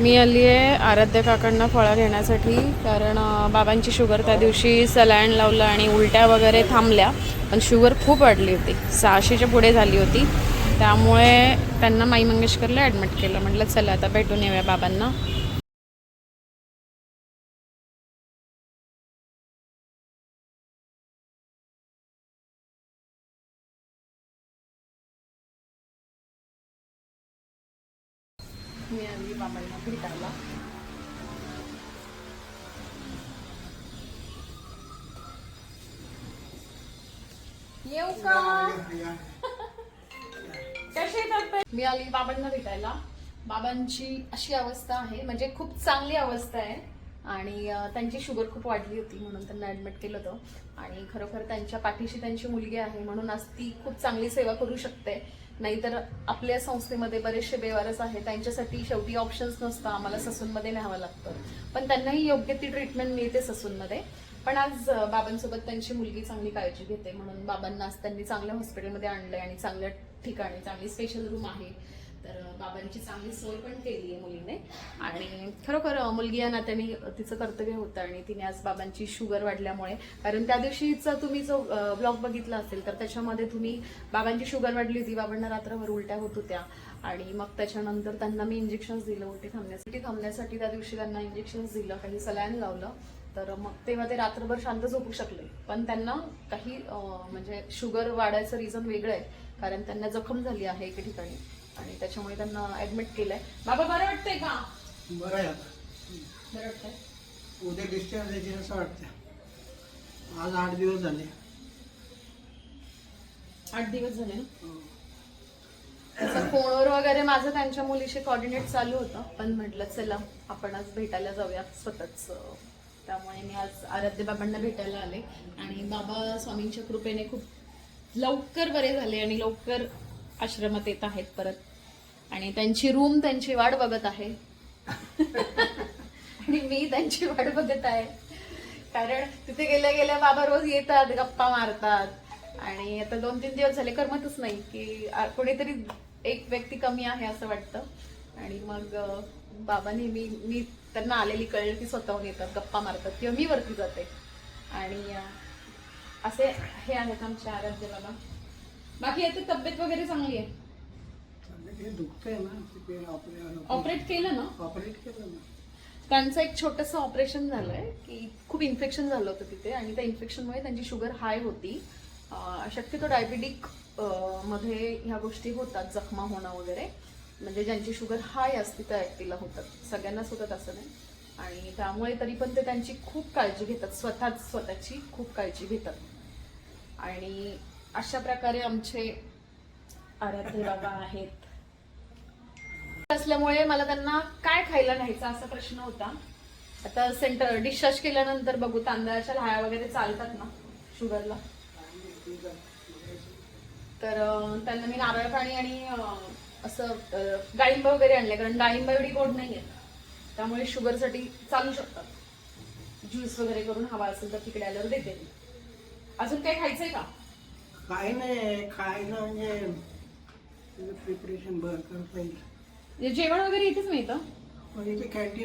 मी आली आहे आराध्य काकांना फळं घेण्यासाठी कारण बाबांची शुगर त्या दिवशी सलाईन लावलं आणि उलट्या वगैरे थांबल्या पण शुगर खूप वाढली होती. सहाशेच्या पुढे झाली होती. त्यामुळे त्यांना माई मंगेशकरला ॲडमिट केलं. म्हटलं चला आता भेटून येऊया बाबांना. मी आली बाबांना भेटायला. येऊ का? कसे मी आली बाबांना भेटायला. बाबांची अशी अवस्था आहे म्हणजे खूप चांगली अवस्था आहे. आणि त्यांची शुगर खूप वाढली होती म्हणून त्यांना ऍडमिट केलं होतं. आणि खरोखर त्यांच्या पाठीशी त्यांची मुलगी आहे म्हणून आज ती खूप चांगली सेवा करू शकते. नाहीतर आपल्या संस्थेमध्ये बरेचसे बेवारस आहेत. त्यांच्यासाठी शेवटी ऑप्शन्स नसतं. आम्हाला ससूनमध्ये न्यावं लागतं. पण त्यांनाही योग्य ती ट्रीटमेंट मिळते ससूनमध्ये. पण आज बाबांसोबत त्यांची मुलगी चांगली काळजी घेते म्हणून बाबांना आज त्यांनी चांगल्या हॉस्पिटलमध्ये आणलंय आणि चांगल्या ठिकाणी चांगली स्पेशल रूम आहे. तर बाबांची चांगली सोय पण केली आहे मुलीने. आणि खरोखर मुलगी या नात्याने तिचं कर्तव्य होतं आणि तिने आज बाबांची शुगर वाढल्यामुळे. कारण त्या दिवशीचा तुम्ही जो ब्लॉग बघितला असेल तर त्याच्यामध्ये तुम्ही बाबांची शुगर वाढली होती बाबांना रात्रभर उलट्या होत होत्या. आणि मग त्याच्यानंतर त्यांना मी इंजेक्शन दिलं उलटी थांबण्यासाठी थांबण्यासाठी त्या दिवशी त्यांना इंजेक्शन दिलं काही सलाईन लावलं. तर मग तेव्हा ते रात्रभर शांत झोपू शकले. पण त्यांना काही म्हणजे शुगर वाढायचं रिझन वेगळं आहे. कारण त्यांना जखम झाली आहे एके ठिकाणी. आणि त्याच्यामुळे त्यांना ऍडमिट केलंय. बाबा बरं वाटतंय का? बरं आहे आता. बरं वाटतंय. उद्या डिस्चार्ज द्यायची असं वाटतं आज आठ दिवस झाले. आठ दिवस झाले ना? हो. तसं फोनवर वगैरे माझं त्यांच्या मुलीशी कॉर्डिनेट चालू होतं. पण म्हटलं चला आपण आज भेटायला जाऊया स्वतःच. त्यामुळे मी आज आराध्य बाबांना भेटायला आले. आणि बाबा स्वामींच्या कृपेने खूप लवकर बरे झाले आणि लवकर आश्रमात येत आहेत परत. आणि त्यांची रूम त्यांची वाट बघत आहे. आणि मी त्यांची वाट बघत आहे. कारण तिथे गेल्या गेल्या बाबा रोज येतात गप्पा मारतात. आणि आता दोन तीन दिवस झाले करमतच नाही की कोणीतरी एक व्यक्ती कमी आहे असं वाटतं. आणि मग अं, बाबा नेहमी मी त्यांना आलेली कळलं की स्वतःहून येतात गप्पा मारतात किंवा मी वरती जाते. आणि असे हे आहेत आमचे आराध्य बाबा. बाकी आता तब्येत वगैरे चांगली आहे? दुखतंय ना ते ऑपरेट ऑपरेट केलं ना? ऑपरेट केलं ना. त्यांचं एक छोटंसं ऑपरेशन झालंय की खूप इन्फेक्शन झालं होतं तिथे आणि त्या इन्फेक्शनमुळे त्यांची शुगर हाय होती. अं, शक्यतो डायबिटिकमध्ये ह्या गोष्टी होतात जखमा होणं वगैरे. म्हणजे ज्यांची शुगर हाय असते त्या व्यक्तीला होतात. सगळ्यांनाच होतात असं नाही. आणि त्यामुळे तरी पण ते त्यांची खूप काळजी घेतात. स्वतःच स्वतःची खूप काळजी घेतात. आणि अशा प्रकारे आमचे आराध्य बाबा आहेत. असल्यामुळे मला त्यांना काय खायला न्यायचा असा प्रश्न होता. आता सेंटर डिस्चार्ज केल्यानंतर बघू तांदळाच्या लाह्या वगैरे चालतात ना शुगरला तर त्यांना मी नारळ पाणी आणि असं डाळिंब वगैरे आणले कारण डाळिंब एवढी गोड नाही नाहीये. त्यामुळे शुगरसाठी चालू शकतात. ज्यूस वगैरे करून हवा असेल तर तिकडे आल्यावर देते. मी. अजून काही खायचंय का? काय नाही खायला म्हणजे प्रिपरेशन बरं करता येईल. म्हणजे जेवण वगैरे इथेच मिळतं? पण इथे कॅन्टीन